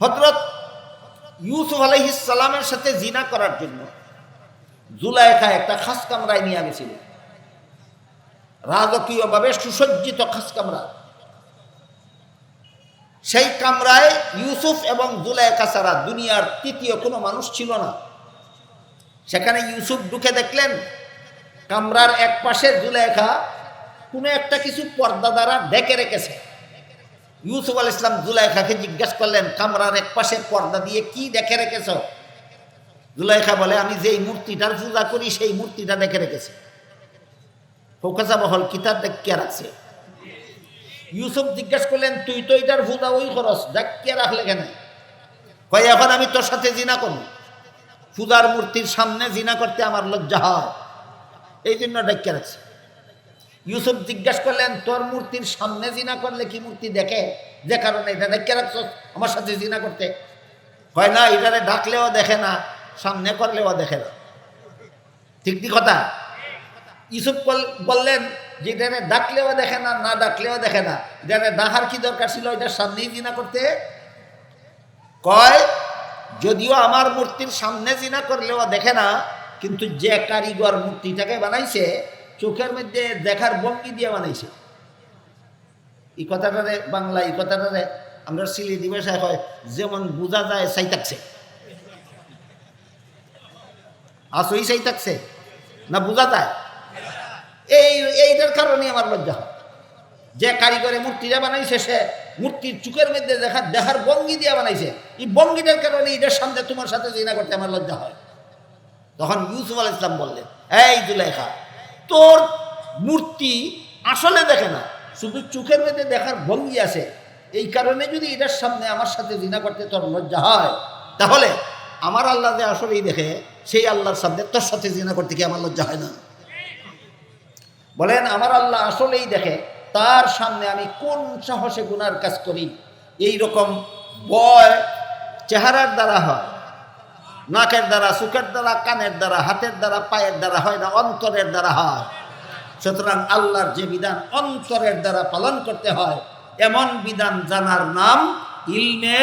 হজরত ইউসুফ আলহিসালামের সাথে জিনা করার জন্য জুলাইখা একটা খাস কামরায় নিয়ে গেছিল। রাজকীয়ভাবে সুসজ্জিত খাস কামরা সেই কামরায় ইউসুফ এবং জুলাইখা ছাড়া দুনিয়ার তৃতীয় কোনো মানুষ ছিল না। সেখানে ইউসুফ ঢুকে দেখলেন, কামরার এক পাশে জুলেখা কোনো একটা কিছু পর্দা দ্বারা ডেকে রেখেছে। ইউসুফ আল ইসলাম জুলাইখাকে জিজ্ঞেস করলেন, কামরার এক পাশের পর্দা দিয়ে কি দেখে রেখেছ? জুলাইখা বলে, আমি যেই মূর্তিটার পূজা করি, সেই মূর্তিটা দেখে রেখেছি। ফোকাসা বহল কিতাব দেখিয়ে রাখছে। ইউসুফ জিজ্ঞেস করলেন, তুই তো এটার পূজা ওই খরচ, দেখিয়ে রাখলে কেন? কয়, এখন আমি তোর সাথে জিনা করব। পূজার মূর্তির সামনে জিনা করতে আমার লজ্জা হয়। এই জন্য ডেকে রাখছে। ইউসুফ জিজ্ঞাসা করলেন, তোর মূর্তির সামনে জিনা করলে কি মূর্তি দেখে? যে কারণে এটা ডেকে রাখছ আমার সাথে জিনা করতে। হয় না, এটারে ডাকলেও দেখে না, সামনে করলেও দেখে না। ঠিক ঠিক কথা? ইউসুফ বল- বললেন, যে এটারে ডাকলেও দেখে না না ডাকলেও দেখে না, এটারে ডাকার কি দরকার ছিল, এটার সামনেই জিনা করতে? কয়, যদিও আমার মূর্তির সামনে জিনা করলেও দেখে না, কিন্তু যে কারিগর মূর্তিটাকে বানাইছে চোখের মধ্যে দেখার ভঙ্গি দিয়ে বানাইছে। এই কথাটারে বাংলা এই কথাটারে আমরা সিলেটি ভাষায় হয়, যেমন বোঝা যায় চাই থাকছে। আসই চাই থাকছে, না বোঝা যায়? এই, এইটার কারণে আমার লজ্জা হয়। যে কারিগরে মূর্তিটা বানাইছে, সে মূর্তির চুকের মধ্যে দেখা, দেখার বঙ্গি দিয়ে বানাইছে। এই ভঙ্গিটার কারণে এটার সামনে তোমার সাথে জিনা করতে আমার লজ্জা হয়। তখন ইউসুফ আল ইসলাম বললেন, এই জুলেখা তোর মূর্তি আসলে দেখে না, শুধু চোখের মধ্যে দেখার ভঙ্গি আছে। এই কারণে যদি এটার সামনে আমার সাথে জিনা করতে তোর লজ্জা হয়, তাহলে আমার আল্লাহ যে আসলেই দেখে, সেই আল্লাহর সামনে তোর সাথে জিনা করতে কি আমার লজ্জা হয় না? বলেন, আমার আল্লাহ আসলেই দেখে, তার সামনে আমি কোন সাহসে গুনার কাজ করি? এই রকম বয় চেহারার দ্বারা হয়। নাকের দ্বারা, চোখের দ্বারা, কানের দ্বারা, হাতের দ্বারা, পায়ের দ্বারা হয় না, অন্তরের দ্বারা হয়। সুতরাং আল্লাহর যে বিধান অন্তরের দ্বারা পালন করতে হয়, এমন বিধান জানার নাম ইলমে